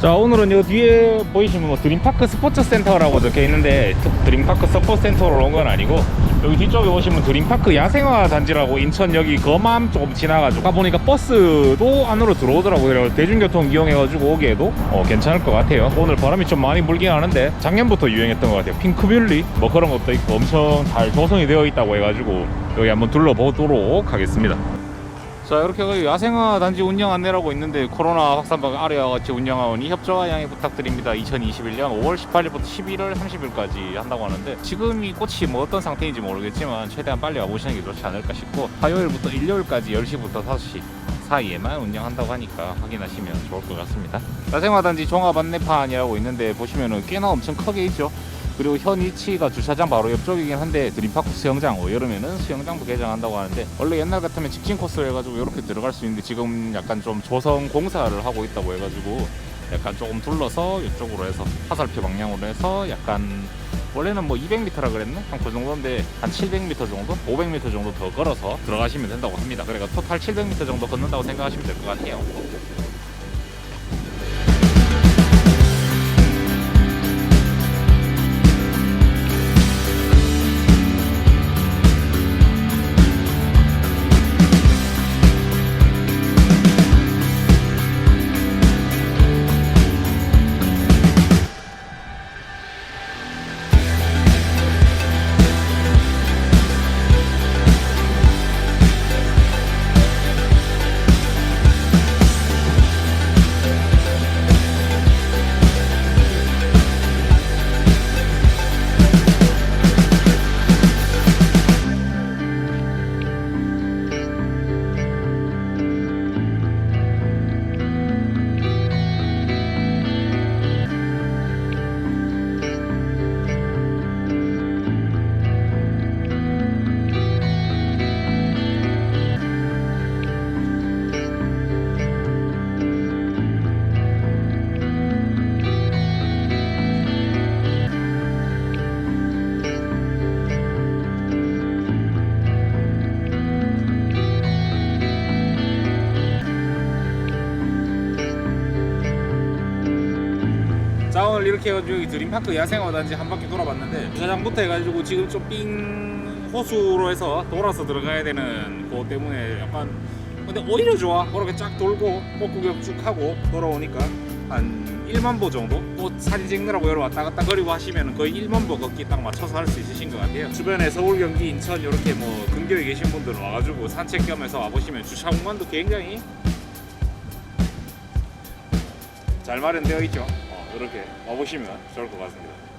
자 오늘은 여 뒤에 보이시면 뭐 드림파크 스포츠 센터라고 적혀 있는데 드림파크 스포츠 센터로 온 건 아니고 여기 뒤쪽에 보시면 드림파크 야생화 단지라고 인천 여기 거맘 조금 지나가지고 가보니까 버스도 안으로 들어오더라고요. 대중교통 이용해가지고 오기에도 어, 괜찮을 것 같아요. 오늘 바람이 좀 많이 불긴 하는데 작년부터 유행했던 것 같아요. 핑크뮬리? 뭐 그런 것도 있고 엄청 잘 조성이 되어 있다고 해가지고 여기 한번 둘러보도록 하겠습니다 자 이렇게 그 야생화 단지 운영 안내라고 있는데 코로나 확산방 아래와 같이 운영하오니 협조와 양해 부탁드립니다. 2021년 5월 18일부터 11월 30일까지 한다고 하는데 지금 이 꽃이 뭐 어떤 상태인지 모르겠지만 최대한 빨리 와보시는 게 좋지 않을까 싶고 화요일부터 일요일까지 10시부터 5시 사이에만 운영한다고 하니까 확인하시면 좋을 것 같습니다. 야생화단지 종합 안내판이라고 있는데 보시면은 꽤나 엄청 크게 있죠 그리고 현 위치가 주차장 바로 옆쪽이긴 한데 드림파크 수영장 뭐 여름에는 수영장도 개장한다고 하는데 원래 옛날 같으면 직진 코스로 해가지고 이렇게 들어갈 수 있는데 지금 약간 좀 조성 공사를 하고 있다고 해가지고 약간 조금 둘러서 이쪽으로 해서 화살표 방향으로 해서 약간 원래는 뭐 200m라 그랬나? 한 그 정도인데 한 700m 정도? 500m 정도 더 걸어서 들어가시면 된다고 합니다. 그러니까 토탈 700m 정도 걷는다고 생각하시면 될 것 같아요. 이렇게 해가지고 드림파크 야생화단지 한 바퀴 돌아봤는데 주차장부터 해가지고 지금 좀삥 호수로 해서 돌아서 들어가야 되는 그거 때문에 약간 근데 오히려 좋아. 그렇게 쫙 돌고 꽃구경 쭉 하고 돌아오니까 한 1만 보 정도? 꽃 사진 찍느라고 여러 왔다 갔다 거리고 하시면 거의 1만 보 걷기 딱 맞춰서 할 수 있으신 것 같아요. 주변에 서울 경기 인천 이렇게 뭐 근교에 계신 분들은 와가지고 산책 겸해서 와보시면 주차 공간도 굉장히 잘 마련되어 있죠. 어, 이렇게 와보시면 좋을 것 같습니다.